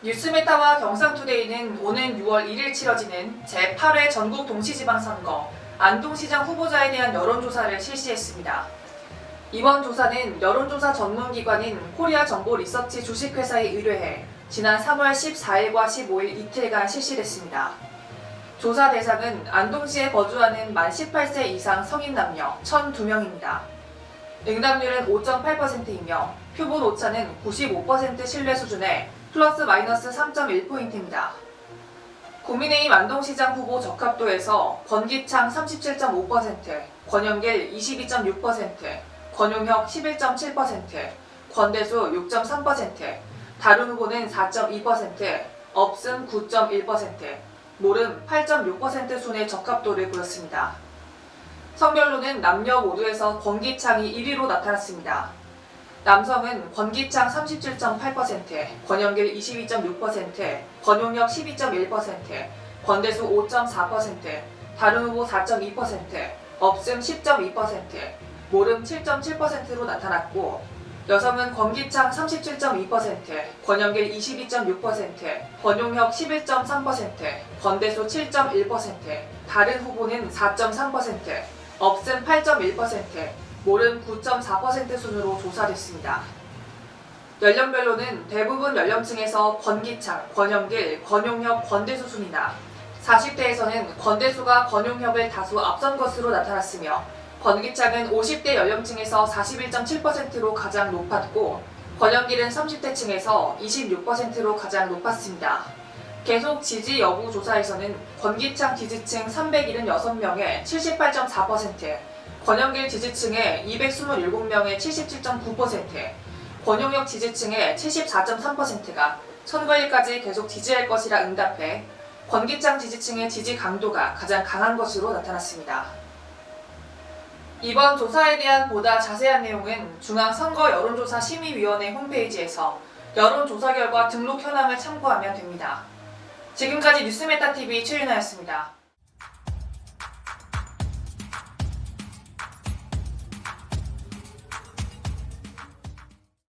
뉴스메타와 경상투데이는 오는 6월 1일 치러지는 제8회 전국 동시지방선거 안동시장 후보자에 대한 여론조사를 실시했습니다. 이번 조사는 여론조사 전문기관인 코리아 정보 리서치 주식회사에 의뢰해 지난 3월 14일과 15일 이틀간 실시됐습니다. 조사 대상은 안동시에 거주하는 만 18세 이상 성인 남녀 1,002명입니다. 응답률은 5.8%이며 표본 오차는 95% 신뢰 수준에 플러스 마이너스 3.1포인트입니다. 국민의힘 안동시장 후보 적합도에서 권기창 37.5%, 권영길 22.6%, 권용혁 11.7%, 권대수 6.3%, 다른 후보는 4.2%, 없음 9.1%, 모름 8.6% 순의 적합도를 보였습니다. 성별로는 남녀 모두에서 권기창이 1위로 나타났습니다. 남성은 권기창 37.8%, 권영길 22.6%, 권용혁 12.1%, 권대수 5.4%, 다른 후보 4.2%, 없음 10.2%, 모름 7.7%로 나타났고 여성은 권기창 37.2%, 권영길 22.6%, 권용혁 11.3%, 권대수 7.1%, 다른 후보는 4.3%, 없음 8.1%, 모름 9.4% 순으로 조사됐습니다. 연령별로는 대부분 연령층에서 권기창, 권영길, 권용혁, 권대수 순이나 40대에서는 권대수가 권용혁을 다수 앞선 것으로 나타났으며 권기창은 50대 연령층에서 41.7%로 가장 높았고 권영길은 30대 층에서 26%로 가장 높았습니다. 계속 지지 여부 조사에서는 권기창 지지층 376명의 78.4%, 권영길 지지층의 227명의 77.9%, 권용혁 지지층의 74.3%가 선거일까지 계속 지지할 것이라 응답해 권기창 지지층의 지지 강도가 가장 강한 것으로 나타났습니다. 이번 조사에 대한 보다 자세한 내용은 중앙선거 여론조사 심의위원회 홈페이지에서 여론조사 결과 등록 현황을 참고하면 됩니다. 지금까지 뉴스메타TV 최윤아였습니다.